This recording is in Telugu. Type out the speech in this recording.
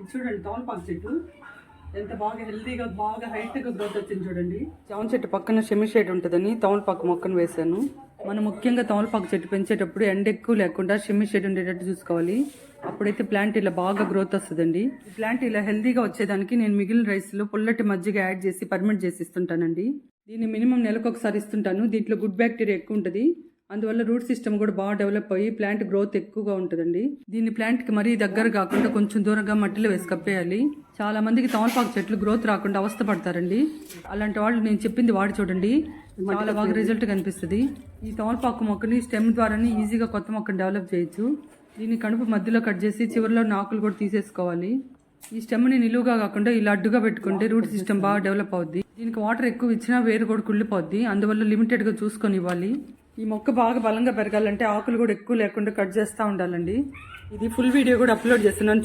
ఇది చూడండి తమలపాకు చెట్టు. ఎంత బాగా హెల్తీగా బాగా హైట్గా గ్రోత్ వచ్చింది చూడండి. జామ చెట్టు పక్కన షెమి షేడ్ ఉంటుందని తమలపాకు మొక్కను వేశాను. మనం ముఖ్యంగా తమలపాకు చెట్టు పెంచేటప్పుడు ఎండ ఎక్కువ లేకుండా షెమి షేడ్ ఉండేటట్టు చూసుకోవాలి. అప్పుడైతే ప్లాంట్ ఇలా బాగా గ్రోత్ వస్తుందండి. ఈ ప్లాంట్ ఇలా హెల్తీగా వచ్చేదానికి నేను మిగిలిన రైస్లో పుల్లటి మజ్జిగ యాడ్ చేసి పర్మిట్ చేసి ఇస్తుంటానండి. దీన్ని మినిమం నెలకు ఒకసారి ఇస్తుంటాను. దీంట్లో గుడ్ బ్యాక్టీరియా ఎక్కువ ఉంటుంది. అందువల్ల రూట్ సిస్టమ్ కూడా బాగా డెవలప్ అయ్యి ప్లాంట్ గ్రోత్ ఎక్కువగా ఉంటుందండి. దీన్ని ప్లాంట్కి మరీ దగ్గర కాకుండా కొంచెం దూరంగా మట్టిలో వేసి కప్పేయాలి. చాలా మందికి తమలపాకు చెట్లు గ్రోత్ రాకుండా అవస్థ పడతారండి. అలాంటి వాళ్ళు నేను చెప్పింది వాడి చూడండి. చాలా బాగా రిజల్ట్ కనిపిస్తుంది. ఈ తమలపాకు మొక్కని స్టెమ్ ద్వారానే ఈజీగా కొత్త మొక్కను డెవలప్ చేయొచ్చు. దీన్ని కడుపు మధ్యలో కట్ చేసి చివరిలో ఆకులు కూడా తీసేసుకోవాలి. ఈ స్టెమ్ని నిలువుగా కాకుండా ఇలా అడ్డుగా పెట్టుకుంటే రూట్ సిస్టమ్ బాగా డెవలప్ అవుద్ది. దీనికి వాటర్ ఎక్కువ ఇచ్చినా వేరు కూడా కుళ్ళిపోద్ది. అందువల్ల లిమిటెడ్గా చూసుకొని ఇవ్వాలి. ఈ మొక్క బాగా బలంగా పెరగాలంటే ఆకులు కూడా ఎక్కువ లేకుండా కట్ చేస్తూ ఉండాలండి. ఇది ఫుల్ వీడియో కూడా అప్లోడ్ చేస్తున్నాను.